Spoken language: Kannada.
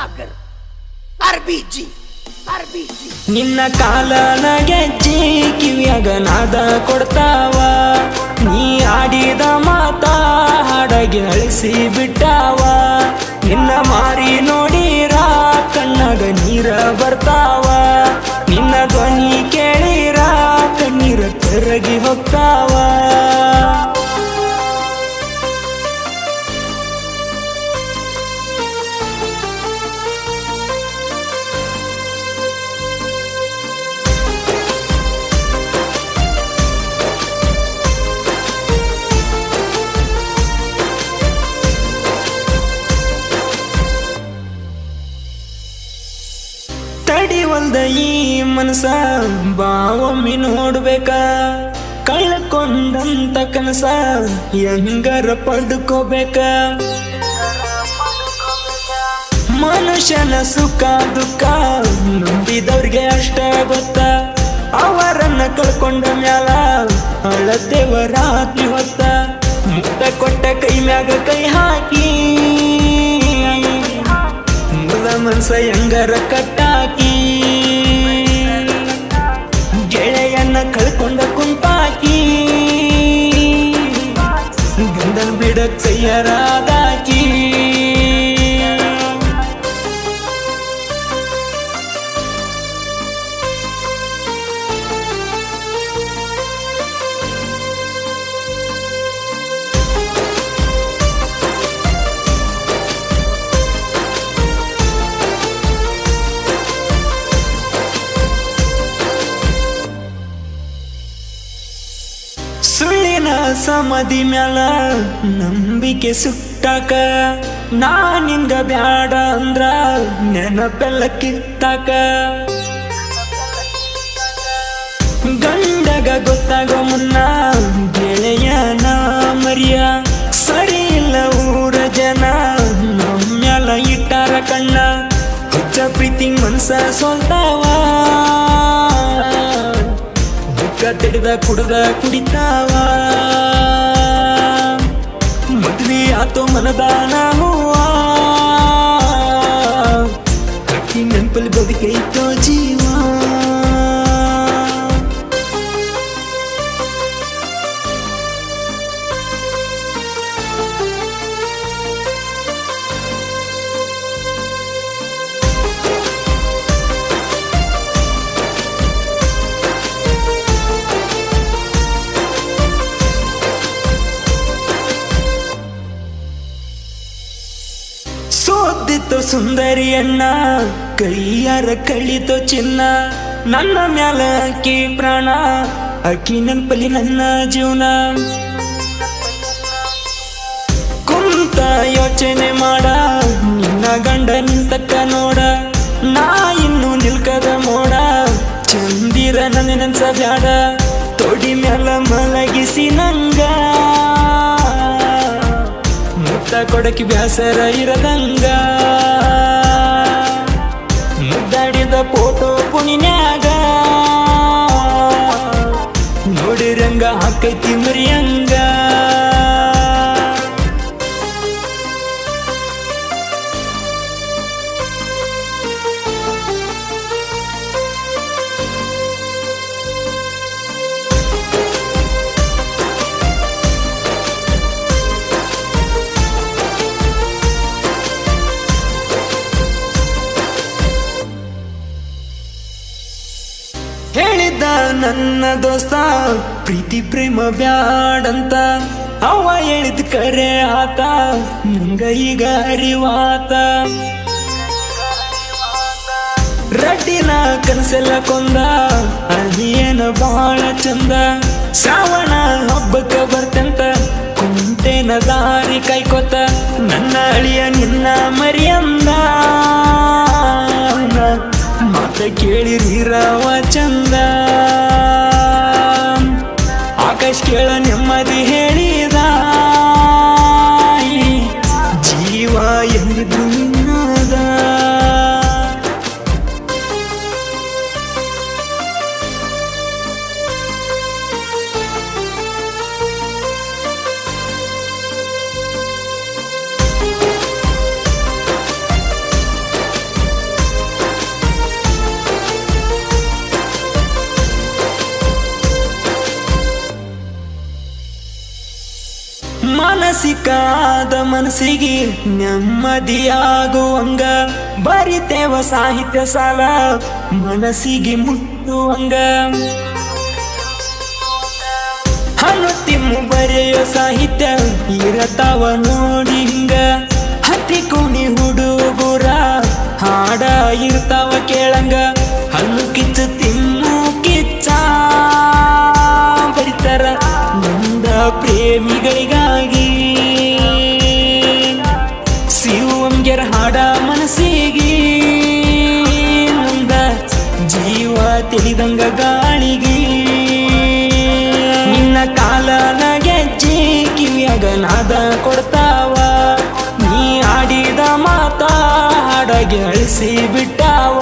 RPG. ಅರ್ಬಿಜಿ ನಿನ್ನ ಕಾಲನ ಗೆಜ್ಜಿ ಕಿವಿಯಾಗ ನಾದ ಕೊಡ್ತಾವ. ನೀ ಆಡಿದ ಮಾತ ಹಾಡಾಗಿ ಅಳಿಸಿ ಬಿಟ್ಟಾವ. ನಿನ್ನ ಮಾರಿ ನೋಡಿರ, ಕಣ್ಣಾಗ ನೀರ ಬರ್ತಾವ. ನಿನ್ನ ಧ್ವನಿ ಕೇಳಿರ, ಕಣ್ಣೀರ ತೆರಗಿ ಹೋಗ್ತಾವ. ಮನಸ ಬಾವೊಮ್ಮೆ ನೋಡ್ಬೇಕ? ಕಳ್ಕೊಂಡಂತ ಕನಸ ಹೆಂಗರ ಪಡ್ಕೋಬೇಕ? ಮನುಷ್ಯನ ಸುಖ, ದುಃಖ ನಂಬಿದವ್ರಿಗೆ ಅಷ್ಟ ಗೊತ್ತ? ಅವರನ್ನ ಕಳ್ಕೊಂಡ ಮ್ಯಾಲ ಅಳತೇವ ಹಾಕಿ ಹೊತ್ತ? ಮುಕ್ತ ಕೊಟ್ಟ ಕೈ ಮ್ಯಾಗ ಕೈ ಹಾಕಿ. ಮುದ ಮನಸ ಹೆಂಗರ ಕಟ್ಟಾಕಿ விடச் செய்யராதா ಸುಳ್ಳಿನ ಮ್ಯಾಲ ನಂಬಿಕೆ ಸುಟ್ಟಾಕ, ನಾ ನಿಂಗ ಬ್ಯಾಡ ಅಂದ್ರ ನೆನಪೆಲ್ಲ ಕಿತ್ತಾಕ ಗಂಡಗ ಗೊತ್ತಾಗೋ ಮುನ್ನ ಗೆಳೆಯನ ಮರಿಯ ಸರಿ ಇಲ್ಲ ಊರ ಜನ, ನಮ್ಮ್ಯಾಲ ಇಟ್ಟಾರ ಕಣ್ಣ, ಹುಚ್ಚ ಪ್ರೀತಿ ಮನ್ಸ ಸೋಲ್ತಾವ. ತಿಡಿದ ಕುಡದ ಕುಡಿತಾವ. ಮದ್ವಿ ಆತೋ ಮನದಾನ ಕಟ್ಟಿ ನೆನಪಲ್ಲಿ ಬದುಕೈತೋ ಜೀವ. ಸುಂದರಿ ಅಣ್ಣ ಕೈಯಾರ ಕಳಿತು ಚಿನ್ನ, ನನ್ನ ಮ್ಯಾಲ ಅಕ್ಕಿ ಪ್ರಾಣ, ಅಕ್ಕಿ ನೆನಪಲಿ ನನ್ನ ಜೀವನ. ಕುಂತ ಯೋಚನೆ ಮಾಡ, ನಿನ್ನ ಗಂಡ ನಿಂತಕ್ಕ ನೋಡ, ನಾ ಇನ್ನು ನಿಲ್ಕದ ಮೋಡ ಚಂದಿರ ನನ್ನ ನೆನ್ಸ ಬ್ಯಾಡ, ತೊಡಿ ಮ್ಯಾಲ ಮಲಗಿಸಿ ನಂಗ. ಮುತ್ತ ಕೊಡಕಿ ಬ್ಯಾಸರ ಇರದಂಗ. ಮುದ್ದಾಡಿದ ಪುಣ್ಯಾಗ ನೋಡಿರಂಗ ಹಾಕೈತಿ ಮರಿಯಂಗ. ಹೇಳಿದ್ದ ನನ್ನ ದೋಸ್ತ, ಪ್ರೀತಿ ಪ್ರೇಮ ಬ್ಯಾಡಂತ ಅವ ಹೇಳಿದ ಕರೆ ಆತ, ನಂಗ ಈಗ ಅರಿವಾತ. ರಡ್ಡಿನ ಕನಸೆಲ್ಲ ಕೊಂದ ಅದೇನ ಬಹಳ ಚಂದ. ಶ್ರಾವಣ ಹಬ್ಬಕ್ಕ ಬರ್ತಂತ ಕುಂತೇನ ದಾರಿ ಕೈಕೊತ ನನ್ನ ಅಳಿಯ ನಿನ್ನ ಮರಿಯಂದ ಮಾತ ಕೇಳಿರಿರವ ಚಂದ ಆಕಾಶ್ ಕೇಳ ನೆಮ್ಮದಿ ಹೇಳಿದ ಮಾನಸಿಕಾದ ಮನಸ್ಸಿಗೆ ನೆಮ್ಮದಿಯಾಗುವಂಗ. ಬರಿತೇವ ಸಾಹಿತ್ಯ ಸಾಲ, ಮನಸ್ಸಿಗೆ ಮುಟ್ಟುವಂಗ. ತಿಮ್ಮು ಬರೆಯೋ ಸಾಹಿತ್ಯ, ಇರತಾವ ನೋಡಿ ಹಿಂಗ. ಹತ್ತಿ ಕುಣಿ ಹುಡುಗುರ, ಹಾಡ ಇರ್ತಾವ ಕೇಳಂಗ. ಹಲ್ಲು ಕಿಚ್ಚು, ತಿಮ್ಮು ಕಿಚ್ಚ, ಬರಿತಾರ. ನಂದ ಪ್ರೇಮಿಗಳಿಗಾಗಿ ತಿಳಿದಂಗ ಗಾಳಿಗೆ. ನಿನ್ನ ಕಾಲನ ನಗೆಜ್ಜಿ ಕಿವಿಯಾಗ ನಾದ ಕೊಡ್ತಾವ. ನೀ ಆಡಿದ ಮಾತಾ ಹಾಡಗೆ ಅಳಿಸಿ ಬಿಟ್ಟಾವ.